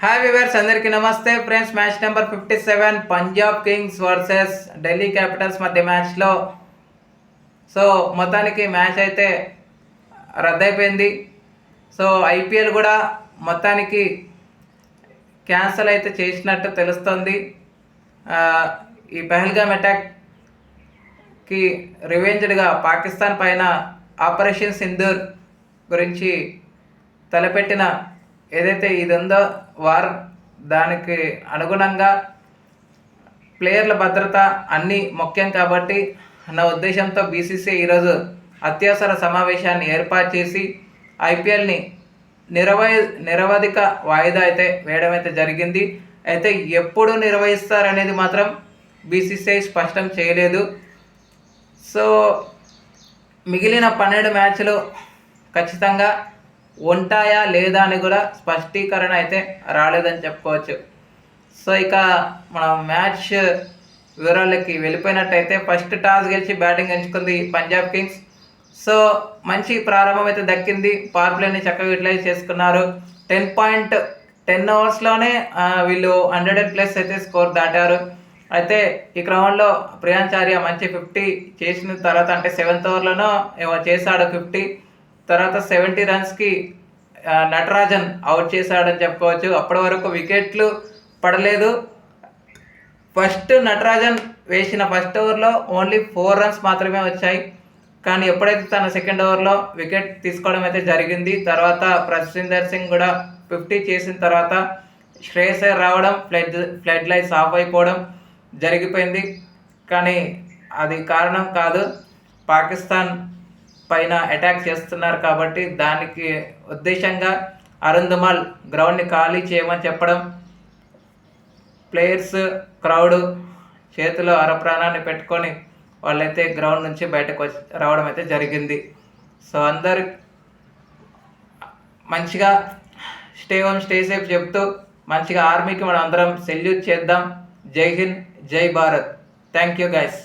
Hi viewers అందరికీ నమస్తే. Friends match number fifty seven Punjab Kings versus Delhi Capitals మధ్య మ్యాచ్లో సో మొత్తానికి మ్యాచ్ అయితే రద్దయిపోయింది. సో ఐపీఎల్ కూడా మొత్తానికి క్యాన్సల్ అయితే చేసినట్టు తెలుస్తుంది. ఈ పెహల్గామ్ అటాక్కి రివెంజ్డ్గా పాకిస్తాన్ పైన ఆపరేషన్ సింధూర్ గురించి తలపెట్టిన ఏదైతే ఇది ఉందో వార్ దానికి అనుగుణంగా ప్లేయర్ల భద్రత అన్నీ ముఖ్యం కాబట్టి అన్న ఉద్దేశంతో బీసీసీ ఈరోజు అత్యవసర సమావేశాన్ని ఏర్పాటు చేసి ఐపీఎల్ని నిరవై నిరవధిక వాయిదా అయితే వేయడం అయితే జరిగింది. అయితే ఎప్పుడు నిర్వహిస్తారనేది మాత్రం బీసీసీఐ స్పష్టం చేయలేదు. సో మిగిలిన పన్నెండు మ్యాచ్లు ఖచ్చితంగా ఉంటాయా లేదా అని కూడా స్పష్టీకరణ అయితే రాలేదని చెప్పుకోవచ్చు. సో ఇక మనం మ్యాచ్ వివరాలకి వెళ్ళిపోయినట్టయితే ఫస్ట్ టాస్ గెలిచి బ్యాటింగ్ ఎంచుకుంది పంజాబ్ కింగ్స్. సో మంచి ప్రారంభం అయితే దక్కింది. పవర్ ప్లేని చక్కగా యూటిలైజ్ చేసుకున్నారు. టెన్ పాయింట్ టెన్ అవర్స్లోనే వీళ్ళు హండ్రెడ్ ప్లస్ అయితే స్కోర్ దాటారు. అయితే ఈ క్రమంలో ప్రియాంచార్య మంచి ఫిఫ్టీ చేసిన తర్వాత అంటే సెవెంత్ ఓవర్లోనో ఏమో చేశాడు ఫిఫ్టీ. తర్వాత సెవెంటీ రన్స్కి నటరాజన్ అవుట్ చేశాడని చెప్పుకోవచ్చు. అప్పటి వరకు వికెట్లు పడలేదు. ఫస్ట్ నటరాజన్ వేసిన ఫస్ట్ ఓవర్లో ఓన్లీ ఫోర్ రన్స్ మాత్రమే వచ్చాయి. కానీ ఎప్పుడైతే తన సెకండ్ ఓవర్లో వికెట్ తీసుకోవడం అయితే జరిగింది తర్వాత ప్రసిందర్ సింగ్ కూడా ఫిఫ్టీ చేసిన తర్వాత శ్రేయస్ రావడం ఫ్లడ్ ఫ్లడ్ లైట్స్ ఆఫ్ అయిపోవడం జరిగిపోయింది. కానీ అది కారణం కాదు. పాకిస్తాన్ పైన అటాక్ చేస్తున్నారు కాబట్టి దానికి ఉద్దేశంగా అరుందమాల్ గ్రౌండ్ని ఖాళీ చేయమని చెప్పడం ప్లేయర్స్ క్రౌడ్ చేతిలో అరప్రాణాన్ని పెట్టుకొని వాళ్ళైతే గ్రౌండ్ నుంచి బయటకు వచ్చి రావడం అయితే జరిగింది. సో అందరు మంచిగా స్టే హోమ్ స్టే సేఫ్ చెప్తూ మంచిగా ఆర్మీకి మనం అందరం సెల్యూట్ చేద్దాం. జై హింద్ జై భారత్. Thank you guys